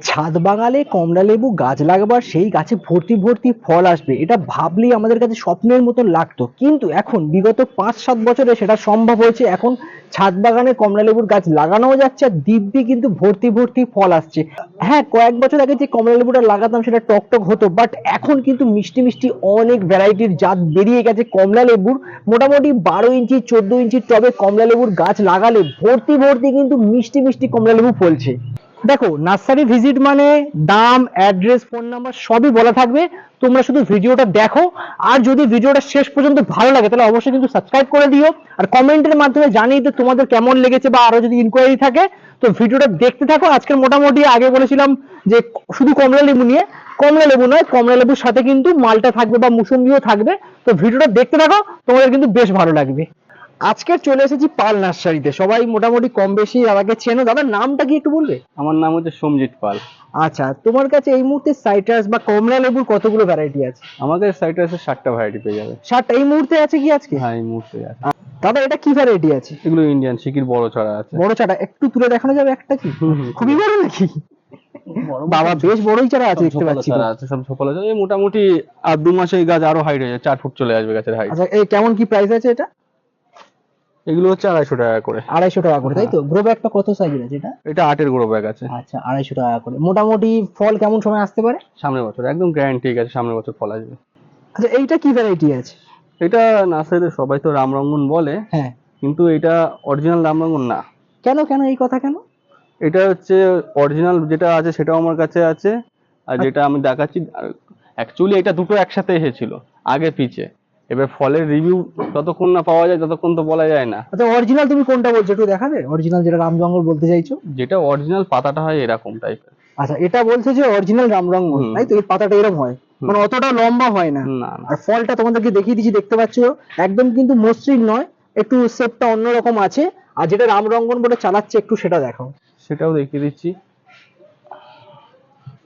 ছাদ বাগানে কমলা লেবু গাছ লাগাবার সেই গাছে ভর্তি ভর্তি ফল আসবে, এটা ভাবলেই আমাদের কাছে স্বপ্নের মতন লাগতো। কিন্তু এখন বিগত পাঁচ, সাত বছরে সেটা সম্ভব হয়েছে। এখন ছাদ বাগানে কমলা লেবুর গাছ লাগানোও যাচ্ছে আর দিব্যি কিন্তু ভর্তি ভর্তি ফল আসছে। হ্যাঁ কয়েক বছর আগে যে কমলা লেবুটা লাগাতাম সেটা টকটক হতো বাট এখন কিন্তু মিষ্টি মিষ্টি অনেক ভ্যারাইটির জাত বেরিয়ে গেছে কমলা লেবুর মোটামুটি বারো ইঞ্চি, চোদ্দ ইঞ্চি টবে কমলা লেবুর গাছ লাগালে ভর্তি ভর্তি কিন্তু মিষ্টি মিষ্টি কমলা লেবু ফলছে। দেখো, নার্সারি ভিজিট মানে দাম, অ্যাড্রেস, ফোন নাম্বার সবই বলা থাকবে। তোমরা শুধু ভিডিওটা দেখো। আর যদি ভিডিওটা শেষ পর্যন্ত ভালো লাগে, তাহলে অবশ্যই কিন্তু সাবস্ক্রাইব করে দিও। আর কমেন্টের মাধ্যমে জানিয়ে দিও তোমাদের কেমন লেগেছে বা আরও যদি ইনকোয়ারি থাকে, তো ভিডিওটা দেখতে থাকো। আজকের মোটামুটি আগে বলেছিলাম যে, শুধু কমলা লেবু নিয়ে। কমলা লেবু নয়, কমলা লেবুর সাথে কিন্তু মালটা থাকবে বা মুসম্বিও থাকবে। তো ভিডিওটা দেখতে থাকো, তোমাদের কিন্তু বেশ ভালো লাগবে। আজকে চলে এসেছি পাল নার্সারিতে। সবাই মোটামুটি কম বেশি দাদাকে চেনো দাদার নামটা কি একটু বলবে? আমার নাম হচ্ছে সোমজিৎ পাল। আচ্ছা তোমার কাছে এই মুহূর্তে সাইট্রাস বা কমলা লেবুর কতগুলো ভ্যারাইটি আছে? আমাদের সাইটে আছে ষাটটা ভ্যারাইটি পেয়ে যাবে। ষাটটা এই মুহূর্তে আছে কি আজকে? হ্যাঁ এই মুহূর্তে আছে। দাদা এটা কি ভ্যারাইটি আছে? এগুলো ইন্ডিয়ান শিকির বড় ছড়া আছে। বড় চাটা একটু তুলে দেখানো যাবে একটা কি। খুবই বড় নাকি? বাবা বেশ বড়ই চারা আছে দেখতে পাচ্ছি। চারা আছে সব চারা এই মোটামুটি আর দু মাসে এই গাছ আরও হাইট হয়ে যাবে চার ফুট চলে আসবে গাছের হাইট আচ্ছা এই কেমন কি প্রাইস আছে এটা? এগুলো হচ্ছে আড়াইশো টাকা করে। আড়াইশো টাকা করে তাই তো? গ্রো ব্যাগটা কত সাইজের আছে এটা? এটা আটের গ্রো ব্যাগ আছে। আচ্ছা আড়াইশো টাকা করে। মোটামুটি ফল কেমন সময় আসতে পারে? সামনের বছর একদম গ্যারান্টি আছে সামনের বছর ফল আসবে। আচ্ছা এইটা কি ভ্যারাইটি আছে? এটা নার্সারিতে সবাই তো রামরঙ্গন বলে হ্যাঁ। কিন্তু এটা অরিজিনাল রামরঙ্গন না। কেন কেন এই কথা কেন? এটা হচ্ছে অরিজিনাল যেটা আছে সেটাও আমার কাছে আছে আর যেটা আমি দেখাচ্ছি অ্যাকচুয়ালি এটা দুটো একসাথে এসেছিল আগে পিছে এবার ফলের রিভিউ যতক্ষণ না পাওয়া যায় ততক্ষণ তো বলা যায় না। আচ্ছা অরিজিনাল তুমি কোনটা বলছো একটু দেখাবে? অরিজিনাল যেটা রাম জঙ্গল বলতে চাইছো? যেটা অরিজিনাল পাতাটা হয় এরকম টাইপের আচ্ছা এটা বলছে যে অরিজিনাল রামরঙ্গ হুম। তাই তো? এর পাতাটা এরকম হয়। মানে অতটা লম্বা হয় না। আর ফলটা তোমাদেরকে দেখিয়ে দিচ্ছি দেখতে পাচ্ছ? একদম কিন্তু মসৃণ নয় একটু শেপটা অন্যরকম আছে। আর যেটা রামরঙ্গন বলে চালাচ্ছে একটু সেটা দেখাও। সেটাও দেখিয়ে দিচ্ছি।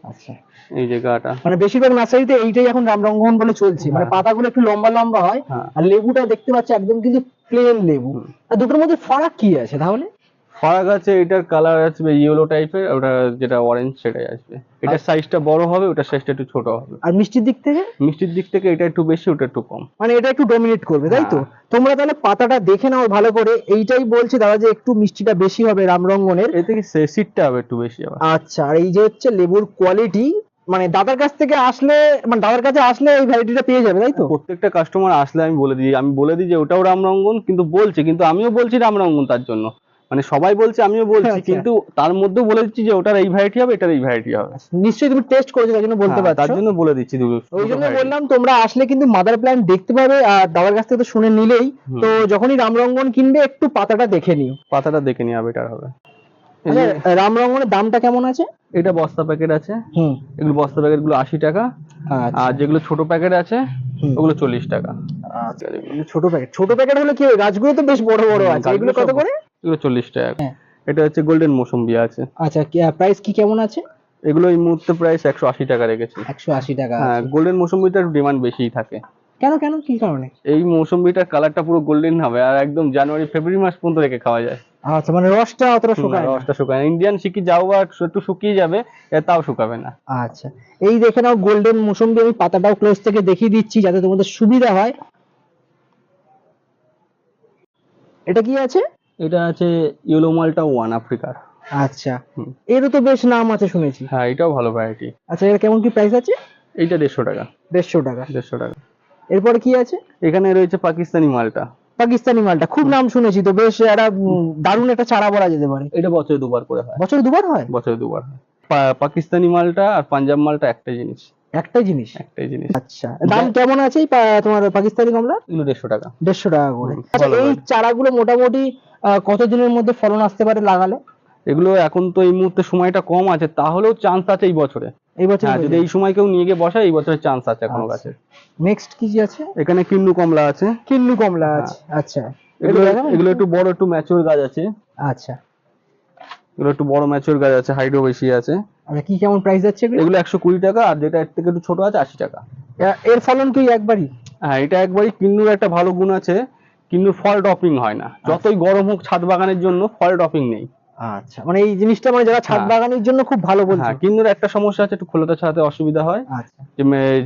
আচ্ছা। এই যে গাটা। মানে বেশিরভাগ নার্সারিতে এইটাই এখন রামরঙ্গন বলে চলছে। মানে হ্যাঁ। পাতাগুলো একটু লম্বা লম্বা হয় হ্যাঁ। আর লেবুটা দেখতে পাচ্ছি একদম কিন্তু প্লেন লেবু। আর দুটোর মধ্যে ফারাক কি আছে তাহলে? ফারাক আছে এটার কালার আসবে ইয়েলো টাইপের ওটা যেটা অরেঞ্জ সেটাই আসবে। এটার সাইজটা বড় হবে ওটার সাইজটা একটু ছোট হবে। আর মিষ্টির দিক থেকে? মিষ্টির দিক থেকে এটা একটু বেশি ওটা একটু কম। মানে এটা একটু ডমিনেট করবে তাই তো? হ্যাঁ। তোমরা তাহলে পাতাটা দেখে নাও ভালো করে। এইটাই বলছে দাদা যে একটু মিষ্টিটা বেশি হবে রামরঙ্গনের। এর থেকে সিটটা হবে একটু বেশি হবে আচ্ছা আর এই যে হচ্ছে লেবুর কোয়ালিটি মানে দাদার কাছ থেকে আসলে মানে দাদার কাছে আসলে এই ভ্যারাইটিটা পেয়ে যাবে তাই তো? প্রত্যেকটা কাস্টমার আসলে আমি বলে দিই আমি বলে দিই যে ওটাও রামরঙ্গন কিন্তু বলছে কিন্তু আমিও বলছি রামরঙ্গন তার জন্য। মানে সবাই বলছে আমিও বলছি আচ্ছা। কিন্তু তার মধ্যে বলে দিচ্ছি যে ওটার এই ভ্যারাইটি হবে এটার এই ভ্যারাইটি হবে। নিশ্চয়ই তুমি টেস্ট করেছ তার জন্য বলতে হ্যাঁ, তার জন্য বলে দিচ্ছি দুটো ওই জন্য বললাম তোমরা আসলে কিন্তু মাদার প্ল্যান্ট দেখতে পাবে আর দাদার কাছ থেকে তো শুনে নিলেই। তো যখনই রামরঙ্গন কিনবে একটু পাতাটা দেখে নিও। পাতাটা দেখে বেটার হবে। এই আচ্ছা রামরঙ্গনের দামটা কেমন আছে? এটা বস্তা প্যাকেট আছে। হুম। এগুলো বস্তা প্যাকেটগুলো আশি টাকা। আচ্ছা। আর যেগুলো ছোট প্যাকেট আছে ওগুলো চল্লিশ টাকা। আচ্ছা ছোট প্যাকেট ছোট প্যাকেট হলে কি হয়? গাছগুলো তো বেশ বড় বড় আছে। এগুলো কত করে? এগুলো চল্লিশ টাকা। হ্যাঁ। এটা হচ্ছে গোল্ডেন মৌসুম্বি আছে। আচ্ছা প্রাইস কি কেমন আছে? এগুলো এই মুহূর্তে প্রাইস একশো আশি টাকা রেখেছে। একশো আশি টাকা হ্যাঁ গোল্ডেন মৌসুম্বিটার ডিমান্ড বেশিই থাকে। কেন কেন কি কারণে? এই মৌসুম্বিটার কালারটা পুরো গোল্ডেন হবে আর একদম জানুয়ারি ফেব্রুয়ারি মাস পর্যন্ত রেখে খাওয়া যায়। আচ্ছা মানে রসটা অতটা শুকায় রসটা শুকায় ইন্ডিয়ান শিকি যাও বা একটু শুকিয়ে যাবে তাও শুকাবে না। আচ্ছা এই দেখে নাও গোল্ডেন মুসম্বি আমি পাতাটাও ক্লোজ থেকে দেখিয়ে দিচ্ছি যাতে তোমাদের সুবিধা হয়। এটা কি আছে? এটা আছে ইয়েলো মালটা ওয়ান আফ্রিকার আচ্ছা। এরও তো বেশ নাম আছে শুনেছি। হ্যাঁ এটাও ভালো ভ্যারাইটি আচ্ছা এর কেমন কি প্রাইস আছে? এইটা দেড়শো টাকা। দেড়শো টাকা। দেড়শো টাকা। এরপরে কি আছে? এখানে রয়েছে পাকিস্তানি মালটা। পাকিস্তানি মালটা খুব নাম শুনেছি তো বেশ একটা দারুণ একটা চারা বলা যেতে পারে। এটা বছরে দুবার করে হয়। বছরে দুবার হয়? বছরে দুবার হয়। পাকিস্তানি মালটা আর পাঞ্জাব মালটা একটাই জিনিস। একটাই জিনিস? একটাই জিনিস। আচ্ছা দাম কেমন আছে তোমার পাকিস্তানি কমলা এগুলো দেড়শো টাকা। দেড়শো টাকা করে। আচ্ছা এই চারাগুলো মোটামুটি কতদিনের মধ্যে ফলন আসতে পারে লাগালে? এগুলো এখন তো এই মুহূর্তে সময়টা কম আছে তাহলেও চান্স আছে এই বছরে। এই বছর হ্যাঁ যদি এই সময় কেউ নিয়ে গিয়ে বসায় এই বছরের চান্স আছে এখনও আচ্ছা। গাছের নেক্সট কি কি আছে? এখানে কিন্নু কমলা আছে। কিন্নু কমলা আছে আচ্ছা। এগুলো এগুলো একটু? বড় একটু ম্যাচিওর গাছ আছে। আচ্ছা। এগুলো একটু বড় ম্যাচিওর গাছ আছে হাইটও বেশি আছে। আচ্ছা কি কেমন প্রাইস যাচ্ছে এগুলো? এগুলো একশো কুড়ি টাকা আর যেটা এর থেকে একটু ছোট আছে আশি টাকা। এর ফলন কি একবারই? হ্যাঁ এটা একবারই কিন্নুর একটা ভালো গুণ আছে। কিন্নুর ফল ড্রপিং হয় না। যতই গরম হোক ছাদ বাগানের জন্য ফল ড্রপিং নেই। আচ্ছা মানে এই জিনিসটা মানে যারা ছাদ হ্যাঁ। বাগানের জন্য খুব ভালো বলছো। হ্যাঁ কিন্তু একটা সমস্যা আছে একটু খোলাটা ছাড়াতে অসুবিধা হয়। আচ্ছা।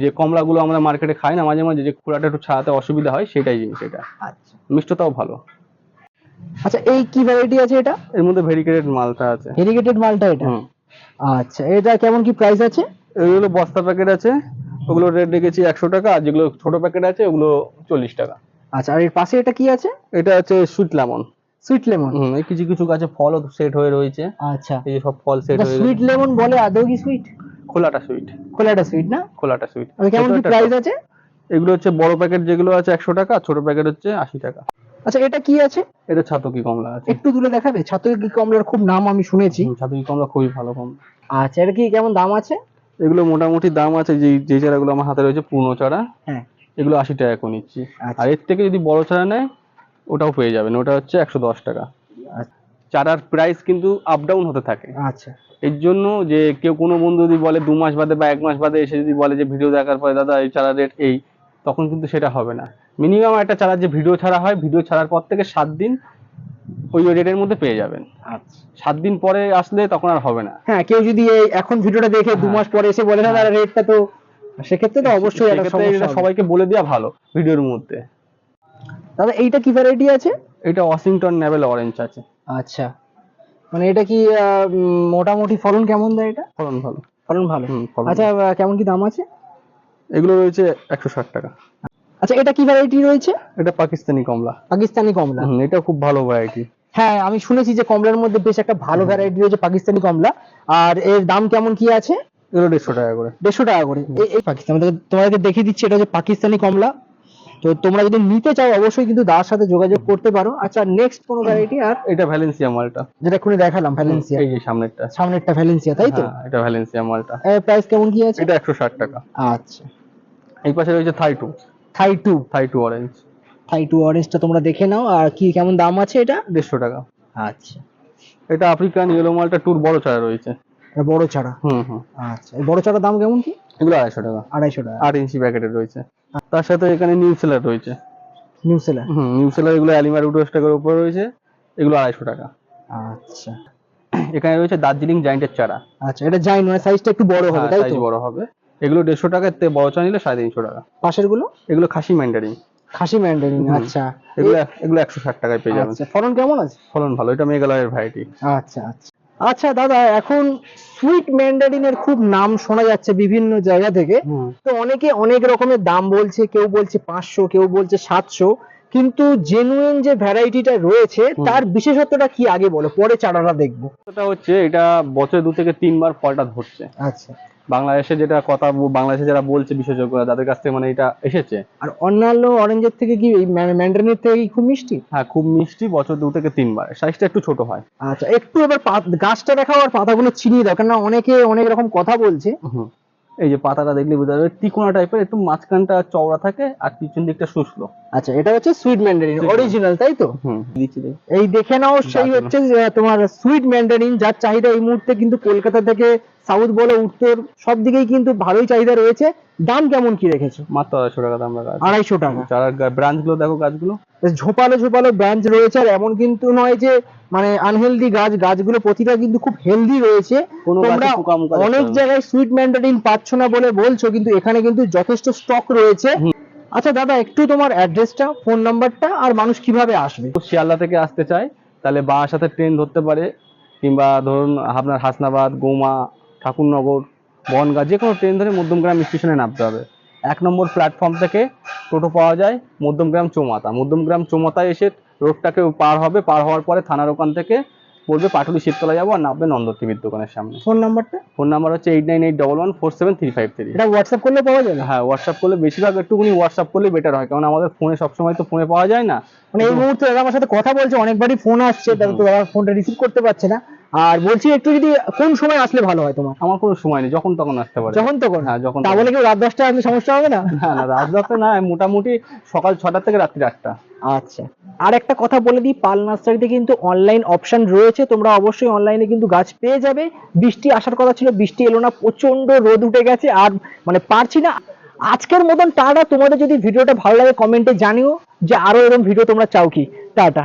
যে কমলাগুলো আমরা মার্কেটে খাই না মাঝে মাঝে যে খোলাটা একটু ছাড়াতে অসুবিধা হয় সেটাই জিনিস এটা। আচ্ছা। মিষ্টতাও ভালো। আচ্ছা এই কি ভ্যারাইটি আছে এটা? এর মধ্যে ভেরিকেটেড মালটা আছে। ভেরিগেটেড মালটা এটা? আচ্ছা এটা কেমন কি প্রাইস আছে? এগুলো বস্তা প্যাকেট আছে ওগুলো রেট রেখেছি একশো টাকা আর যেগুলো ছোট প্যাকেট আছে ওগুলো চল্লিশ টাকা। আচ্ছা আর এর পাশে এটা কি আছে? এটা হচ্ছে সুইট লেমন সুইট লেমন হুম এই কিছু কিছু গাছে ফলও সেট হয়ে রয়েছে। আচ্ছা। এই যে সব ফল সেট হয়ে সুইট লেমন বলে আদৌ কি সুইট খোলাটা সুইট খোলাটা সুইট না? খোলাটা সুইট কেমন কি প্রাইস আছে? এগুলো হচ্ছে বড় প্যাকেট যেগুলো আছে একশো টাকা ছোট প্যাকেট হচ্ছে আশি টাকা। আচ্ছা এটা কি আছে? এটা ছাতকি কমলা আছে। একটু তুলে দেখাবে? ছাতকি কমলার খুব নাম আমি শুনেছি। ছাতকি কমলা খুবই ভালো কম। আচ্ছা এটা কি কেমন দাম আছে? এগুলো মোটামুটি দাম আছে যে যে চারাগুলো আমার হাতে রয়েছে পূর্ণ চারা। হ্যাঁ। এগুলো আশি টাকা করে নিচ্ছি। আচ্ছা। আর এর থেকে যদি বড় চারা নেয় ওটাও পেয়ে যাবেন। ওটা হচ্ছে একশো দশ টাকা। আচ্ছা। চারার প্রাইস কিন্তু আপ ডাউন হতে থাকে। আচ্ছা। এর জন্য যে কেউ কোনো বন্ধু যদি বলে দু মাস বাদে বা এক মাস বাদে এসে যদি বলে যে ভিডিও দেখার পরে দাদা এই চারা রেট এই তখন কিন্তু সেটা হবে না। মিনিমাম একটা চারার যে ভিডিও ছাড়া হয় ভিডিও ছাড়ার পর থেকে সাত দিন ওই রেটের মধ্যে পেয়ে যাবেন। আচ্ছা। সাত দিন পরে আসলে তখন আর হবে না। হ্যাঁ কেউ যদি এই এখন ভিডিওটা দেখে দু হ্যাঁ। মাস পরে এসে বলে না দাদা রেটটা তো সেক্ষেত্রে তো অবশ্যই একটা সমস্যা সবাইকে বলে দেওয়া ভালো ভিডিওর মধ্যে। দাদা এইটা কি ভ্যারাইটি আছে? এটা ওয়াশিংটন নেভেল অরেঞ্জ আছে। আচ্ছা। মানে এটা কি মোটামুটি ফলন কেমন দেয় এটা? ফলন ভালো। ফলন ভালো। আচ্ছা কেমন কি দাম আছে? এগুলো রয়েছে একশো ষাট টাকা। আচ্ছা এটা কি ভ্যারাইটি রয়েছে? এটা পাকিস্তানি কমলা। পাকিস্তানি কমলা। এটা খুব ভালো ভ্যারাইটি হ্যাঁ আমি শুনেছি যে কমলার মধ্যে বেশ একটা ভালো ভ্যারাইটি রয়েছে পাকিস্তানি কমলা। আর এর দাম কেমন কি আছে? এগুলো দেড়শো টাকা করে। দেড়শো টাকা করে। এই- পাকিস্তান তোমাদেরকে- দেখিয়ে দিচ্ছি এটা হচ্ছে পাকিস্তানি কমলা। তো তোমরা যদি নিতে চাও অবশ্যই কিন্তু দার সাথে যোগাযোগ করতে পারো। আচ্ছা নেক্সট কোন ভ্যারাইটি আর? এটা ভ্যালেন্সিয়া মালটা। যেটা এক্ষুনি দেখালাম ভ্যালেন্সিয়া এই যে সামনেরটা। সামনেরটা ভ্যালেন্সিয়া তাই তো? হ্যাঁ, এটা ভ্যালেন্সিয়া মালটা। এর প্রাইস কেমন কি আছে? এটা একশো ষাট টাকা। আচ্ছা। এই পাশে রয়েছে Thai two Thai two Thai two orange Thai two অরেঞ্জটা তোমরা দেখে নাও। আর কি কেমন দাম আছে এটা? দেড়শো টাকা। আচ্ছা। এটা আফ্রিকান ইয়েলো মালটা টুর বড় চারা রয়েছে। বড় চারা? হুম হুম। আচ্ছা বড় চারার দাম কেমন কি? এগুলো আড়াইশো টাকা। আড়াইশো টাকা। আট ইঞ্চি প্যাকেটের রয়েছে। তার সাথে এখানে নিউ সেলার রয়েছে। নিউ সেলার হুম নিউ সেলার এগুলো অ্যালিমার উডোস টাকার উপরে রয়েছে। এগুলো আড়াইশো টাকা। আচ্ছা। এখানে রয়েছে দার্জিলিং জাইন্টের চারা। আচ্ছা এটা জাইন মানে সাইজটা একটু বড় হবে তাই সাইজ তো বড় হবে। এগুলো দেড়শো থেকে বড় চা নিলে সাড়ে তিনশো টাকা। পাশেরগুলো এগুলো খাসি ম্যান্ডারিন খাসি ম্যান্ডারিন আচ্ছা। এগুলো এগুলো একশো ষাট টাকায় পেয়ে যাবেন। আচ্ছা ফলন কেমন আছে? ফলন ভালো এটা মেঘালয়ের ভ্যারাইটি আচ্ছা আচ্ছা। আচ্ছা দাদা এখন সুইট ম্যান্ডারিনের খুব নাম শোনা যাচ্ছে বিভিন্ন জায়গা থেকে। তো অনেকে অনেক রকমের দাম বলছে কেউ বলছে পাঁচশো কেউ বলছে সাতশো। কিন্তু জেনুইন যে ভ্যারাইটিটা রয়েছে তার বিশেষত্বটা কি আগে বলো? পরে চারাটা দেখব। এটা হচ্ছে এটা বছরে দু থেকে তিনবার ফলটা ধরছে। আচ্ছা। বাংলাদেশে যেটা কথা বাংলাদেশে যারা বলছে বিশেষজ্ঞরা তাদের কাছ থেকে মানে এটা এসেছে। আর অন্যান্য অরেঞ্জের থেকে কি এই ম্যান্ডারিনের থেকে খুব মিষ্টি? হ্যাঁ খুব মিষ্টি বছর দু থেকে তিনবার। সাইজটা একটু ছোট হয়। আচ্ছা একটু এবার গাছটা দেখাও আর পাতাগুলো চিনিয়ে দাও কেননা অনেকে অনেক রকম কথা বলছে। এই যে পাতাটা দেখলে বোঝা যাবে তিকোনা টাইপের একটু মাঝখানটা চওড়া থাকে আর পিছন দিকটা শুষ্ক। আচ্ছা এটা হচ্ছে সুইট ম্যান্ডারিন অরিজিনাল তাই তো। এই দেখে নাও সেই হচ্ছে তোমার সুইট ম্যান্ডারিন যার চাহিদা এই মুহূর্তে কিন্তু কলকাতা থেকে সাউথ বলো উত্তর সব দিকেই কিন্তু ভালোই চাহিদা রয়েছে। দাম কেমন কি রেখেছো? মাত্র আড়াইশো টাকা দাম রাখা আড়াইশো টাকা। ব্রাঞ্চগুলো দেখো গাছগুলো। ঝোপালো ঝোপালো ব্রাঞ্চ রয়েছে আর এমন কিন্তু নয় যে মানে আনহেলদি গাছ। গাছগুলো প্রতিটা কিন্তু খুব হেলদি রয়েছে। তোমরা অনেক জায়গায় সুইট ম্যান্ডারিন পাচ্ছ না বলে বলছো কিন্তু এখানে কিন্তু যথেষ্ট স্টক রয়েছে। আচ্ছা দাদা, একটু তোমার অ্যাড্রেসটা ফোন নাম্বারটা আর মানুষ কীভাবে আসবে? শিয়ালদা থেকে আসতে চায়, তাহলে বাঁ সাথে ট্রেন ধরতে পারে, কিংবা ধরুন আপনার হাসনাবাদ, গোমা, ঠাকুরনগর, বনগাঁ, যে কোনো ট্রেন ধরে মধ্যমগ্রাম স্টেশনে নামতে হবে। এক নম্বর প্ল্যাটফর্ম থেকে টোটো পাওয়া যায়, মধ্যমগ্রাম চৌমাথা। মধ্যমগ্রাম চৌমাথায় এসে রোডটাকে পার হবে, পার হওয়ার পরে থানার ওখান থেকে পড়বে পাটুলি শিবতলা যাব আর নামবে নন্দর টিভির দোকানের সামনে। ফোন নাম্বারটা? ফোন নাম্বার হচ্ছে eight nine eight double one four seven three five three. এটা হোয়াটসঅ্যাপ করলে পাওয়া যাবে? হ্যাঁ হোয়াটসঅ্যাপ করলে বেশিরভাগ একটুখানি হোয়াটসঅ্যাপ করলে বেটার হয় কারণ আমাদের ফোনে সবসময় তো ফোনে পাওয়া যায় না। মানে এই মুহূর্তে দাদা আমার সাথে কথা বলছে অনেকবারই ফোন আসছে দাদা তো দাদা ফোনটা রিসিভ করতে পারছে না। আর বলছি একটু যদি কোন সময় আসলে ভালো হয় তোমার? আমার কোনো সময় নেই যখন তখন আসতে পারে। যখন তখন? হ্যাঁ যখন তা তখন। কি রাত দশটা আসলে সমস্যা হবে না? না না রাত দশটা না মোটামুটি সকাল ছটা থেকে রাত্রি আটটা। আচ্ছা। আর একটা কথা বলে দিই, পাল নার্সারিতে কিন্তু অনলাইন অপশন রয়েছে, তোমরা অবশ্যই অনলাইনে কিন্তু গাছ পেয়ে যাবে। বৃষ্টি আসার কথা ছিল, বৃষ্টি এলো না প্রচণ্ড রোদ উঠে গেছে, আর মানে পারছি না। আজকের মতন টাটা, তোমাদের যদি ভিডিওটা ভালো লাগে কমেন্টে জানিও যে আরও এরকম ভিডিও তোমরা চাও কি। টাটা।